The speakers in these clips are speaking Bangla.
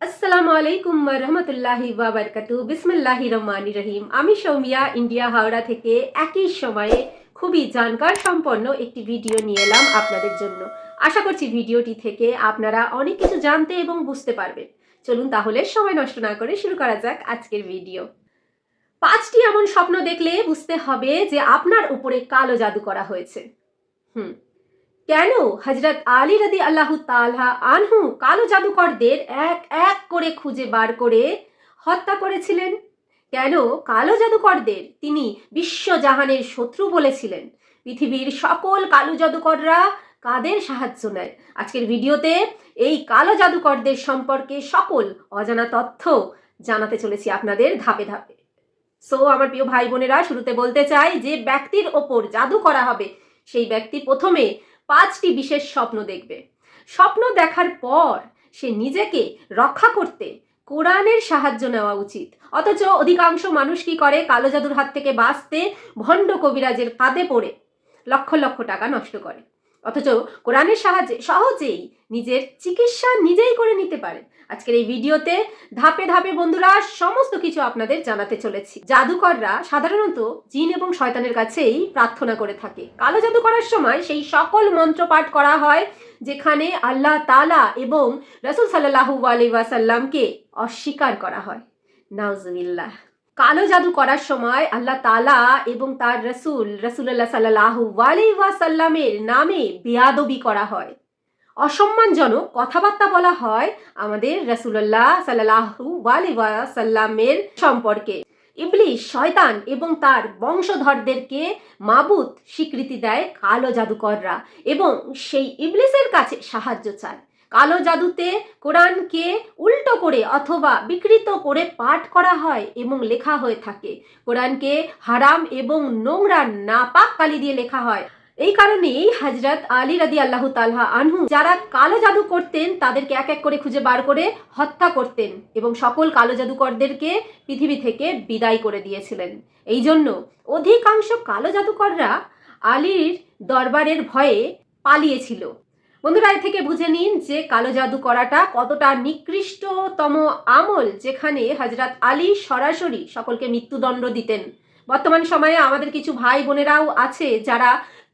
আসসালামু আলাইকুম রহমতুল্লাহি বাবরকাতু বিসমিল্লাহি রহমানি রহিম আমি সৌমিয়া ইন্ডিয়া হাওড়া থেকে একই সময়ে খুবই জানকার সম্পন্ন একটি ভিডিও নিয়ে এলাম আপনাদের জন্য। আশা করছি ভিডিওটি থেকে আপনারা অনেক কিছু জানতে এবং বুঝতে পারবেন। চলুন তাহলে সময় নষ্ট না করে শুরু করা যাক আজকের ভিডিও পাঁচটি এমন স্বপ্ন দেখলে বুঝতে হবে যে আপনার উপরে কালো জাদু করা হয়েছে। হুম। কেন হজরত আলী রদি আল্লাহ তালহা আনহু কালো জাদুকরদের এক এক করে খুঁজে বার করে হত্যা করেছিলেন? কেন কালো জাদুকরদের তিনি বিশ্বজাহানের শত্রু বলেছিলেন। পৃথিবীর সকল কালো জাদুকররা কাদের সাহায্য নেয়? আজকের ভিডিওতে এই কালো জাদুকরদের সম্পর্কে সকল অজানা তথ্য জানাতে চলেছি আপনাদের ধাপে ধাপে। সো আমার প্রিয় ভাই বোনেরা, শুরুতে বলতে চাই যে ব্যক্তির ওপর জাদু করা হবে। সেই ব্যক্তি প্রথমে পাঁচটি বিশেষ স্বপ্ন দেখবে। স্বপ্ন দেখার পর সে নিজেকে রক্ষা করতে কোরআনের সাহায্য নেওয়া উচিত। অথচ অধিকাংশ মানুষ কি করে? কালো জাদুর হাত থেকে বাঁচতে ভণ্ড কবিরাজের কাঁধে পড়ে লক্ষ লক্ষ টাকা নষ্ট করে। অথচ কোরআনের সাহায্যে সহজেই নিজের চিকিৎসা নিজেই করে নিতে পারে আজকের এই ভিডিওতে ধাপে ধাপে বন্ধুরা সমস্ত কিছু আপনাদের জানাতে চলেছি। জাদুকররা সাধারণত জিন এবং শয়তানের কাছেই প্রার্থনা করে থাকে। কালো জাদু করার সময় সেই সকল মন্ত্র পাঠ করা হয়, যেখানে আল্লাহ তালা এবং রসুল সাল্লাহু আলি ওয়াসাল্লামকে অস্বীকার করা হয়। নাউজুবিল্লাহ। কালো জাদু করার সময় আল্লাহ তালা এবং তার রসুল রসুল্লাহ সাল্লাহু ওয়াসাল্লামের নামে বেয়াদবি করা হয়। অসম্মানজনক কথাবার্তা বলা হয় আমাদের রসুল্লাহ সাল্লাহু ওয়াসাল্লামের সম্পর্কে। ইবলিশ শয়তান এবং তার বংশধরদেরকে মাবুত স্বীকৃতি দেয় কালো জাদুকররা এবং সেই ইবলিসের কাছে সাহায্য চায়। কালো জাদুতে কোরআনকে উল্টো করে অথবা বিকৃত করে পাঠ করা হয় এবং লেখা হয়ে থাকে। কোরআনকে হারাম এবং নোংরা, নাপাক কালি দিয়ে লেখা হয়। এই কারণেই হজরত আলী রাদি আল্লাহ তালহা আনহু যারা কালো জাদু করতেন, তাদেরকে এক এক করে খুঁজে বার করে হত্যা করতেন এবং সকল কালো জাদুকরদেরকে পৃথিবী থেকে বিদায় করে দিয়েছিলেন। এই জন্য অধিকাংশ কালো জাদুকররা আলীর দরবারের ভয়ে পালিয়েছিল। বন্ধুরা এ থেকে বুঝে নিন যে কালো জাদু করাটা কতটা নিকৃষ্টতম আমল যেখানে হজরত আলী সরাসরি সকলকে মৃত্যুদণ্ড দিতেন। বর্তমান সময়ে আমাদের কিছু ভাই বোনেরাও আছে যারা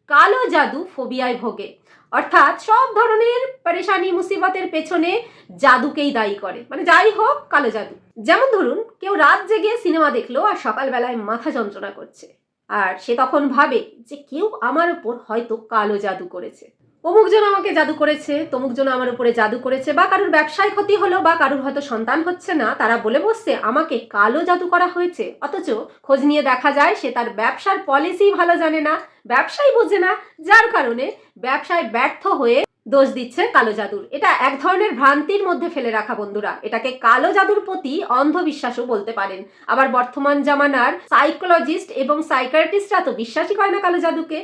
কালো জাদু ফোবিয়ায় ভোগে। অর্থাৎ সব ধরনের পরেশানি, মুসিবতের পেছনে জাদুকেই দায়ী করে। মানে যাই হোক, কালো জাদু। যেমন ধরুন, কেউ রাত জেগে সিনেমা দেখল আর সকালবেলায় মাথা যন্ত্রণা করছে। আর সে তখন ভাবে যে কেউ আমার উপর হয়তো কালো জাদু করেছে। অমুকজন আমাকে জাদু করেছে তমুকজন আমার উপরে জাদু করেছে, বা কারোর ব্যবসায় ক্ষতি হলো, বা কারোর হয়তো সন্তান হচ্ছে না, তারা বলে বসছে, আমাকে কালো জাদু করা হয়েছে। অথচ খোঁজ নিয়ে দেখা যায়, সে তার ব্যবসার পলিসি ভালো জানে না, ব্যবসাই বোঝে না, যার কারণে ব্যবসায় ব্যর্থ হয়ে দোষ দিচ্ছে কালো জাদুর। এটা এক ধরনের ভ্রান্তির মধ্যে ফেলে রাখা বন্ধুরা। এটাকে কালো জাদুর প্রতি অন্ধবিশ্বাসও বলতে পারেন। আবার বর্তমান জামানার সাইকোলজিস্ট এবং সাইকার্টিস্টরা তো বিশ্বাসই করে না কালো জাদুকে।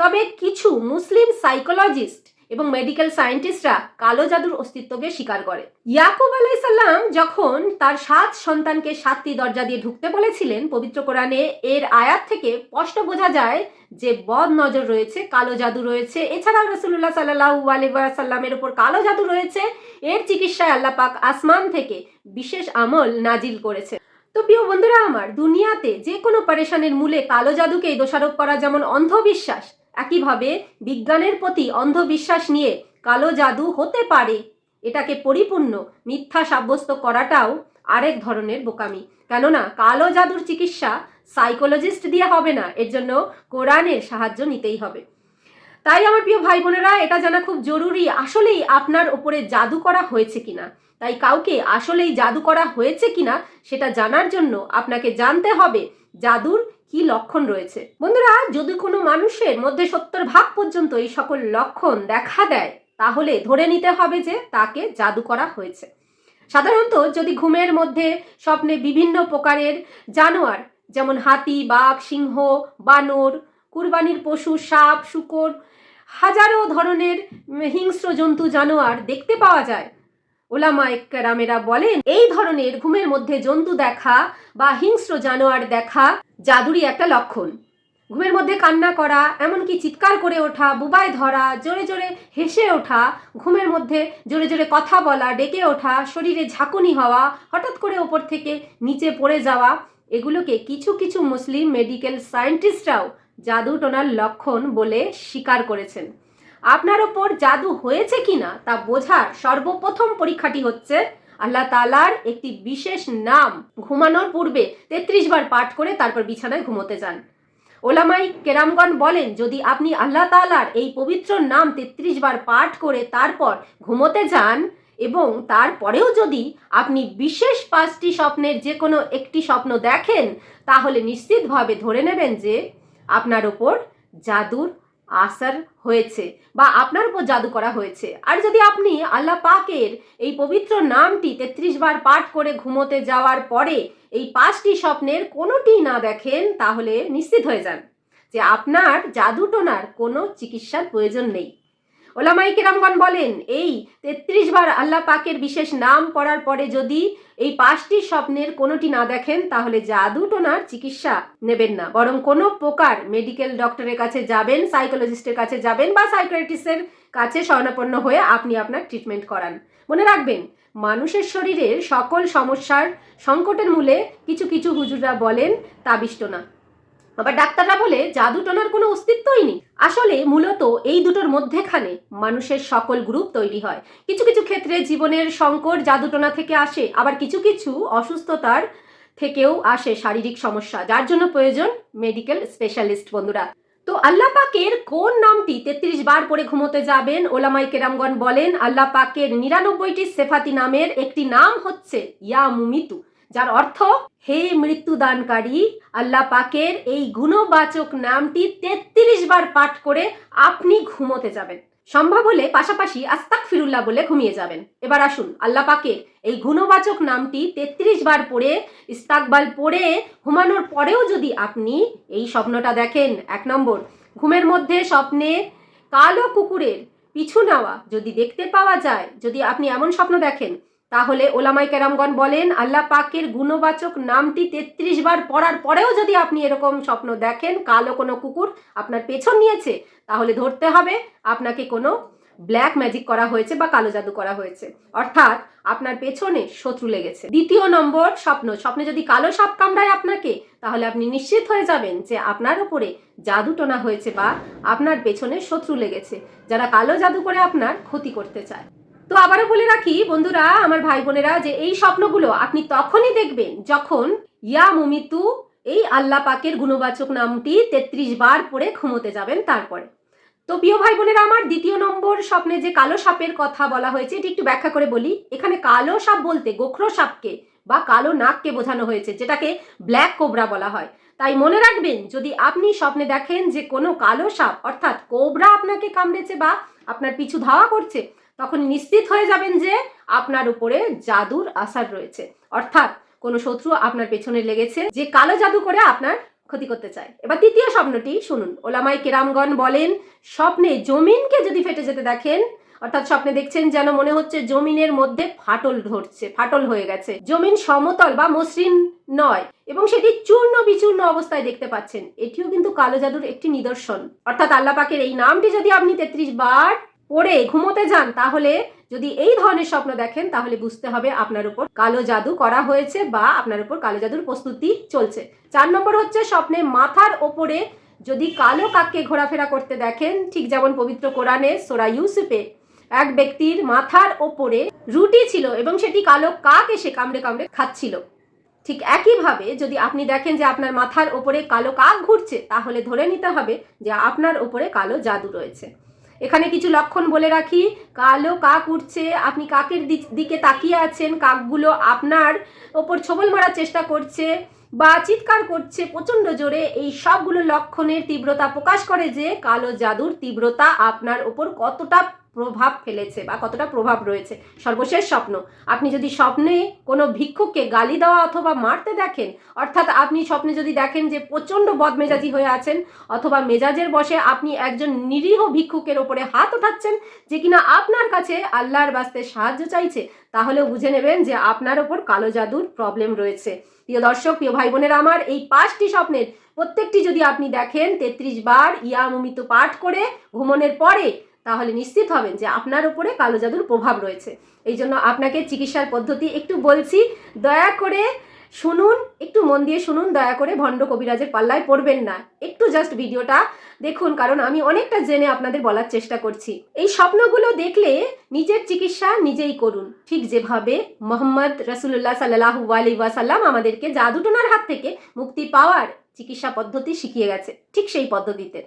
তবে কিছু মুসলিম সাইকোলজিস্ট এবং মেডিকেল সায়েন্টিস্টরা কালো জাদুর অস্তিত্বকে স্বীকার করে। ইয়াকুব আলাইসাল্লাম যখন তার সাত সন্তানকে সাতটি দরজা দিয়ে ঢুকতে বলেছিলেন, পবিত্র কোরআনে এর আয়াত থেকে স্পষ্ট বোঝা যায় যে বদ নজর রয়েছে, কালো জাদু রয়েছে। এছাড়াও রসুল্লাহ সাল্লাহু আলিবাসাল্লামের উপর কালো জাদু রয়েছে। এর চিকিৎসায় আল্লাপাক আসমান থেকে বিশেষ আমল নাজিল করেছে তো প্রিয় বন্ধুরা আমার, দুনিয়াতে যে কোনো পারেশানের মূলে কালো জাদুকেই দোষারোপ করা যেমন অন্ধবিশ্বাস একইভাবে বিজ্ঞানের প্রতি অন্ধবিশ্বাস নিয়ে কালো জাদু হতে পারে। এটাকে পরিপূর্ণ, মিথ্যা সাব্যস্ত করাটাও আরেক ধরনের বোকামি। কেননা কালো জাদুর চিকিৎসা সাইকোলজিস্ট দিয়ে হবে না, এর জন্য কোরআনের সাহায্য নিতেই হবে। তাই আমার প্রিয় ভাই বোনেরা এটা জানা খুব জরুরি, আসলেই আপনার ওপরে জাদু করা হয়েছে কিনা? তাই কাউকে আসলেই জাদু করা হয়েছে কিনা, সেটা জানার জন্য আপনাকে জানতে হবে জাদুর কি লক্ষণ রয়েছে? বন্ধুরা, যদি কোনো মানুষের মধ্যে সত্তর ভাগ পর্যন্ত এই সকল লক্ষণ দেখা দেয়, তাহলে ধরে নিতে হবে যে তাকে জাদু করা হয়েছে। সাধারণত যদি ঘুমের মধ্যে স্বপ্নে বিভিন্ন প্রকারের জানোয়ার, যেমন হাতি, বাঘ, সিংহ, বানর, কুরবানির পশু, সাপ, শুকর, হাজারো ধরনের হিংস্র জন্তু জানোয়ার দেখতে পাওয়া যায়। ওলামা একরামেরা বলেন, এই ধরনের ঘুমের মধ্যে জন্তু দেখা বা হিংস্র জানোয়ার দেখা জাদুরই একটা লক্ষণ। ঘুমের মধ্যে কান্না করা, এমনকি চিৎকার করে ওঠা, বুবায় ধরা, জোরে জোরে হেসে ওঠা, ঘুমের মধ্যে জোরে জোরে কথা বলা, ডেকে ওঠা, শরীরে ঝাঁকুনি হওয়া, হঠাৎ করে ওপর থেকে নিচে পড়ে যাওয়া, এগুলোকে কিছু কিছু মুসলিম মেডিকেল সায়েন্টিস্টরাও জাদু টোনার লক্ষণ বলে স্বীকার করেছেন। আপনার ওপর জাদু হয়েছে কিনা তা বোঝার সর্বপ্রথম পরীক্ষাটি হচ্ছে আল্লাহ তালার একটি বিশেষ নাম। ঘুমানোর পূর্বে তেত্রিশ বার পাঠ করে তারপর বিছানায় ঘুমোতে যান। ওলামাই কেরামগণ বলেন, যদি আপনি আল্লাহ তালার এই পবিত্র নাম তেত্রিশ বার পাঠ করে তারপর ঘুমোতে যান এবং তারপরেও যদি আপনি বিশেষ পাঁচটি স্বপ্নের যে কোনো একটি স্বপ্ন দেখেন, তাহলে নিশ্চিতভাবে ধরে নেবেন যে আপনার ওপর জাদুর আসার হয়েছে বা আপনার উপর জাদু করা হয়েছে। আর যদি আপনি আল্লাহ পাকের এই পবিত্র নামটি তেত্রিশ বার পাঠ করে ঘুমোতে যাওয়ার পরে এই পাঁচটি স্বপ্নের কোনোটি না দেখেন, তাহলে নিশ্চিত হয়ে যান যে আপনার জাদুটোনার কোনো চিকিৎসার প্রয়োজন নেই। ওলামাই কেরামগণ বলেন, এই তেত্রিশ বার আল্লাহ পাকের বিশেষ নাম পড়ার পরে যদি এই পাঁচটি স্বপ্নের কোনোটি না দেখেন, তাহলে জাদুটোনার চিকিৎসা নেবেন না। বরং কোনো প্রকার মেডিকেল ডক্টরের কাছে যাবেন, সাইকোলজিস্টের কাছে যাবেন বা সাইকোলজিস্টের কাছে শরণাপন্ন হয়ে আপনি আপনার ট্রিটমেন্ট করান। মনে রাখবেন, মানুষের শরীরের সকল সমস্যার সংকটের মূলে কিছু কিছু হুজুররা বলেন তাবিষ্ট না। আবার ডাক্তাররা বলে, জাদু টোনার কোনো অস্তিত্বই নেই। আসলে মূলত এই দুটোর মধ্যেখানে মানুষের সকল গ্রুপ তৈরি হয়। কিছু কিছু ক্ষেত্রে জীবনের সংকট জাদুটোনা থেকে আসে, আবার কিছু কিছু অসুস্থতার থেকেও আসে শারীরিক সমস্যা, যার জন্য প্রয়োজন মেডিকেল স্পেশালিস্ট বন্ধুরা। তো আল্লাহ পাকের কোন নামটি তেত্রিশ বার পরে ঘুমোতে যাবেন ওলামাই কেরামগণ বলেন, আল্লাহ পাকের নিরানব্বইটি সেফাতি নামের একটি নাম হচ্ছে ইয়া মুমিতু যার অর্থ, হে মৃত্যুদানকারী, আল্লাহ পাকের এই গুণবাচক নামটি তেত্রিশ বার পাঠ করে আপনি ঘুমোতে যাবেন। সম্ভব হলে পাশাপাশি আস্তাক ফিরুল্লাহ বলে ঘুমিয়ে যাবেন। এবার আসুন, আল্লাহ পাকের এই গুণবাচক নামটি তেত্রিশ বার পড়ে ইস্তাকবাল পড়ে, ঘুমানোর পরেও যদি আপনি এই স্বপ্নটা দেখেন, এক নম্বর, ঘুমের মধ্যে স্বপ্নে কালো কুকুরের পিছু নেওয়া যদি দেখতে পাওয়া যায়, যদি আপনি এমন স্বপ্ন দেখেন তাহলে ওলামাই কেরামগণ বলেন, আল্লাহ পাকের গুণবাচক নামটি তেত্রিশ বার পড়ার পরেও যদি আপনি এরকম স্বপ্ন দেখেন, কালো কোনো কুকুর আপনার পেছন নিয়েছে, তাহলে ধরতে হবে আপনাকে কোনো ব্ল্যাক ম্যাজিক করা হয়েছে বা কালো জাদু করা হয়েছে। অর্থাৎ আপনার পেছনে শত্রু লেগেছে। দ্বিতীয় নম্বর স্বপ্ন, স্বপ্নে যদি কালো সাপ কামড়ায় আপনাকে, তাহলে আপনি নিশ্চিত হয়ে যাবেন যে আপনার উপরে জাদু টোনা হয়েছে বা আপনার পেছনে শত্রু লেগেছে, যারা কালো জাদু করে আপনার ক্ষতি করতে চায়। তো আবারও বলে রাখি, বন্ধুরা, আমার ভাই বোনেরা, যে এই স্বপ্নগুলো আপনি তখনই দেখবেন যখন ইয়া মুমিতু এই আল্লাহ পাকের গুণবাচক নামটি তেত্রিশ বার পরে ঘুমোতে যাবেন তারপরে। তো প্রিয় ভাই বোনেরা, আমার দ্বিতীয় নম্বর স্বপ্নে যে কালো সাপের কথা বলা হয়েছে, এটি একটু ব্যাখ্যা করে বলি। এখানে কালো সাপ বলতে গোখরো সাপকে বা কালো নাককে বোঝানো হয়েছে, যেটাকে ব্ল্যাক কোবরা বলা হয়। তাই মনে রাখবেন, যদি আপনি স্বপ্নে দেখেন যে কোনো কালো সাপ, অর্থাৎ কোবরা আপনাকে কামড়েছে বা আপনার পিছু ধাওয়া করছে তখন নিশ্চিত হয়ে যাবেন যে আপনার উপরে জাদুর আসার রয়েছে। অর্থাৎ কোনো শত্রু আপনার পেছনে লেগেছে, যে কালো জাদু করে আপনার ক্ষতি করতে চায়। এবার তৃতীয় স্বপ্নটি শুনুন। ওলামাই কেরামগণ বলেন, স্বপ্নে জমিনকে যদি ফেটে যেতে দেখেন, অর্থাৎ স্বপ্নে দেখছেন যেন মনে হচ্ছে জমিনের মধ্যে ফাটল ধরছে, ফাটল হয়ে গেছে। জমিন সমতল বা মসৃণ নয় এবং সেটি চূর্ণ বিচূর্ণ অবস্থায় দেখতে পাচ্ছেন। এটিও কিন্তু কালো জাদুর একটি নিদর্শন। অর্থাৎ আল্লাপাকের এই নামটি যদি আপনি তেত্রিশ বার পড়ে ঘুমোতে যান, তাহলে যদি এই ধরনের স্বপ্ন দেখেন, তাহলে বুঝতে হবে আপনার উপর কালো জাদু করা হয়েছে বা আপনার উপর কালো জাদুর প্রস্তুতি চলছে। চার নম্বর হচ্ছে স্বপ্নে মাথার ওপরে যদি কালো কাককে ঘোরাফেরা করতে দেখেন, ঠিক যেমন পবিত্র কোরআনে সোরা ইউসুফে, এক ব্যক্তির মাথার ওপরে রুটি ছিল এবং সেটি কালো কাক এসে কামড়ে কামড়ে খাচ্ছিল। ঠিক একইভাবে যদি আপনি দেখেন যে আপনার মাথার ওপরে কালো কাক ঘুরছে, তাহলে ধরে নিতে হবে যে আপনার ওপরে কালো জাদু রয়েছে। এখানে কিছু লক্ষণ বলে রাখি। কালো কাক উঠছে, আপনি কাকের দিকে তাকিয়ে আছেন, কাকগুলো আপনার ওপর ছবল মারার চেষ্টা করছে বা চিৎকার করছে প্রচণ্ড জোরে। এই সবগুলো লক্ষণের তীব্রতা প্রকাশ করে যে কালো জাদুর তীব্রতা আপনার ওপর কতটা প্রভাব ফেলেছে বা কতটা প্রভাব রয়েছে? সর্বশেষ স্বপ্ন। আপনি যদি স্বপ্নে কোনো ভিক্ষুককে গালি দেওয়া অথবা মারতে দেখেন, অর্থাৎ আপনি স্বপ্নে যদি দেখেন যে প্রচণ্ড বদমেজাজি হয়ে আছেন অথবা মেজাজের বসে আপনি একজন নিরীহ ভিক্ষুকের ওপরে হাত ওঠাচ্ছেন যে কিনা আপনার কাছে আল্লাহর বাস্তে সাহায্য চাইছে তাহলে বুঝে নেবেন যে আপনার ওপর কালো জাদুর প্রবলেম রয়েছে। প্রিয় দর্শক, প্রিয় ভাই বোনেরা আমার এই পাঁচটি স্বপ্নের প্রত্যেকটি যদি আপনি দেখেন, তেত্রিশ বার ইয়া মুমিত পাঠ করে ঘুমনের পরে তাহলে নিশ্চিত হবেন যে আপনার উপরে কালো জাদুর প্রভাব রয়েছে। এই জন্য আপনাকে চিকিৎসার পদ্ধতি একটু বলছি, দয়া করে শুনুন, একটু মন দিয়ে শুনুন, দয়া করে ভণ্ড কবিরাজের পাল্লায় পড়বেন না। একটু জাস্ট ভিডিওটা দেখুন, কারণ আমি অনেকটা জেনে আপনাদের বলার চেষ্টা করছি। এই স্বপ্নগুলো দেখলে নিজের চিকিৎসা নিজেই করুন। ঠিক যেভাবে মোহাম্মদ রসুল্লাহ সাল্লাহ আলি ওয়াসাল্লাম আমাদেরকে জাদুটোনার হাত থেকে মুক্তি পাওয়ার চিকিৎসা পদ্ধতি শিখিয়ে গেছে, ঠিক সেই পদ্ধতিতে।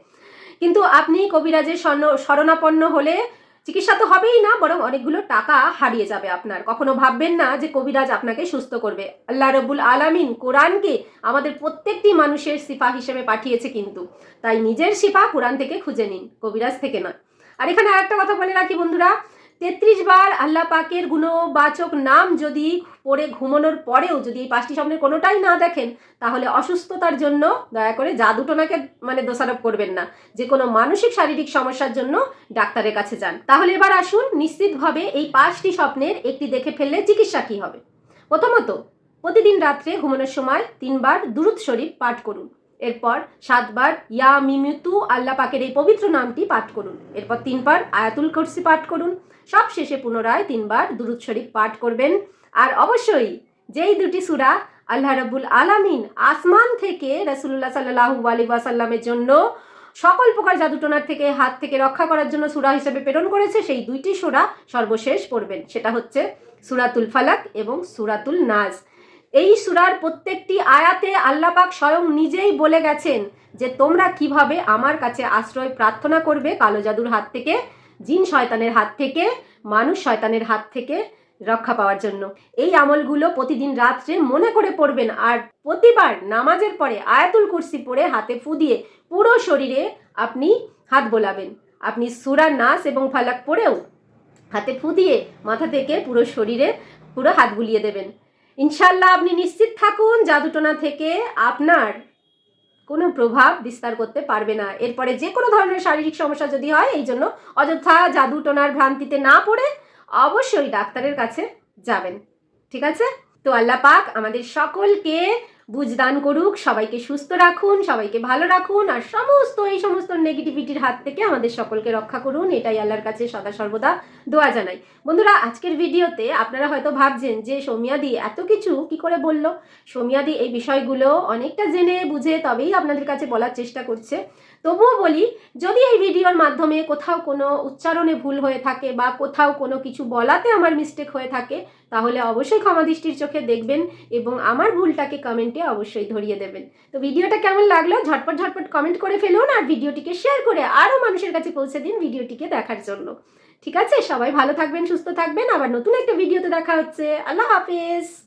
কিন্তু আপনি কবিরাজের স্বর্ণ- শরণাপন্ন হলে চিকিৎসা তো হবেই না, বরং অনেকগুলো টাকা হারিয়ে যাবে আপনার। কখনো ভাববেন না যে কবিরাজ আপনাকে সুস্থ করবে। আল্লাহ রবুল আলামিন কোরআনকে আমাদের প্রত্যেকটি মানুষের সিফা হিসেবে পাঠিয়েছে কিন্তু। তাই নিজের সিফা কোরআন থেকে খুঁজে নিন, কবিরাজ থেকে নয়। আর এখানে আরেকটা কথা বলে রাখি বন্ধুরা তেত্রিশ বার আল্লাহ পাকের গুণবাচক নাম যদি পড়ে ঘুমানোর পরেও যদি এই পাঁচটি স্বপ্নের কোনোটাই না দেখেন, তাহলে অসুস্থতার জন্য দয়া করে জাদুটোনাকে মানে দোষারোপ করবেন না। যে কোনো মানসিক শারীরিক সমস্যার জন্য ডাক্তারের কাছে যান। তাহলে এবার আসুন নিশ্চিতভাবে এই পাঁচটি স্বপ্নের একটি দেখে ফেললে চিকিৎসা কী হবে। প্রথমত, প্রতিদিন রাত্রে ঘুমানোর সময় তিনবার দুরুদ শরীফ পাঠ করুন। এরপর সাতবার ইয়া মিমিতু আল্লাহ পাকের এই পবিত্র নামটি পাঠ করুন। এরপর তিনবার আয়াতুল কুরসি পাঠ করুন। সব শেষে পুনরায় তিনবার দুরুদ শরীফ পাঠ করবেন। আর অবশ্যই যেই দুটি সূরা আল্লাহ রাব্বুল আলামিন আসমান থেকে রাসূলুল্লাহ সাল্লাল্লাহু আলাইহি ওয়াসাল্লামের জন্য সকল প্রকার জাদুটোনার থেকে হাত থেকে রক্ষা করার জন্য সুরা হিসেবে প্রেরণ করেছে, সেই দুইটি সূরা সর্বশেষ পড়বেন। সেটা হচ্ছে সুরাতুল ফালাক এবং সুরাতুল নাজ। এই সূরার প্রত্যেকটি আয়াতে আল্লাহ পাক স্বয়ং নিজেই বলে গেছেন যে তোমরা কীভাবে আমার কাছে আশ্রয় প্রার্থনা করবে কালো জাদুর হাত থেকে জিন শয়তানের হাত থেকে, মানুষ শয়তানের হাত থেকে রক্ষা পাওয়ার জন্য। এই আমলগুলো প্রতিদিন রাত্রে মনে করে পড়বেন আর প্রতিবার নামাজের পরে আয়াতুল কুরসি পরে হাতে ফু দিয়ে পুরো শরীরে আপনি হাত বোলাবেন। আপনি সুরা নাস এবং ফালাক পরেও হাতে ফু দিয়ে মাথা থেকে পুরো শরীরে পুরো হাত বুলিয়ে দেবেন। ইনশাল্লাহ আপনি নিশ্চিত থাকুন জাদুটোনা থেকে আপনার কোনো প্রভাব বিস্তার করতে পারবে না। এরপরে যে কোনো ধরনের শারীরিক সমস্যা যদি হয়, এই জন্য অযথা জাদু টোনার ভ্রান্তিতে না পড়ে অবশ্যই ডাক্তারের কাছে যাবেন। ঠিক আছে? তো আল্লাহ পাক আমাদের সকলকে বুঝদান করুক, সবাইকে সুস্থ রাখুন, সবাইকে ভালো রাখুন, আর সমস্ত, এই সমস্ত নেগেটিভিটির হাত থেকে আমাদের সকলকে রক্ষা করুন, এটাই আল্লাহর কাছে সদা সর্বদা দোয়া জানাই। বন্ধুরা, আজকের ভিডিওতে আপনারা হয়তো ভাবছেন যে সৌমিয়াদি এত কিছু কি করে বলল? সৌমিয়াদি এই বিষয়গুলো অনেকটা জেনে বুঝে তবেই আপনাদের কাছে বলার চেষ্টা করছে। তবুও বলি, যদি এই ভিডিওর মাধ্যমে কোথাও কোনো উচ্চারণে ভুল হয়ে থাকে বা কোথাও কোনো কিছু বলাতে আমার মিস্টেক হয়ে থাকে তাহলে অবশ্যই ক্ষমা দৃষ্টির চোখে দেখবেন এবং আমার ভুলটাকে কমেন্টে অবশ্যই ধরিয়ে দেবেন। তো ভিডিওটা কেমন লাগল? ঝটপট ঝটপট কমেন্ট করে ফেলুন আর ভিডিওটিকে শেয়ার করে আরও মানুষের কাছে পৌঁছে দিন ভিডিওটিকে দেখার জন্য। ঠিক আছে? সবাই ভালো থাকবেন, সুস্থ থাকবেন। আবার নতুন একটা ভিডিওতে দেখা হচ্ছে। আল্লাহ হাফেজ!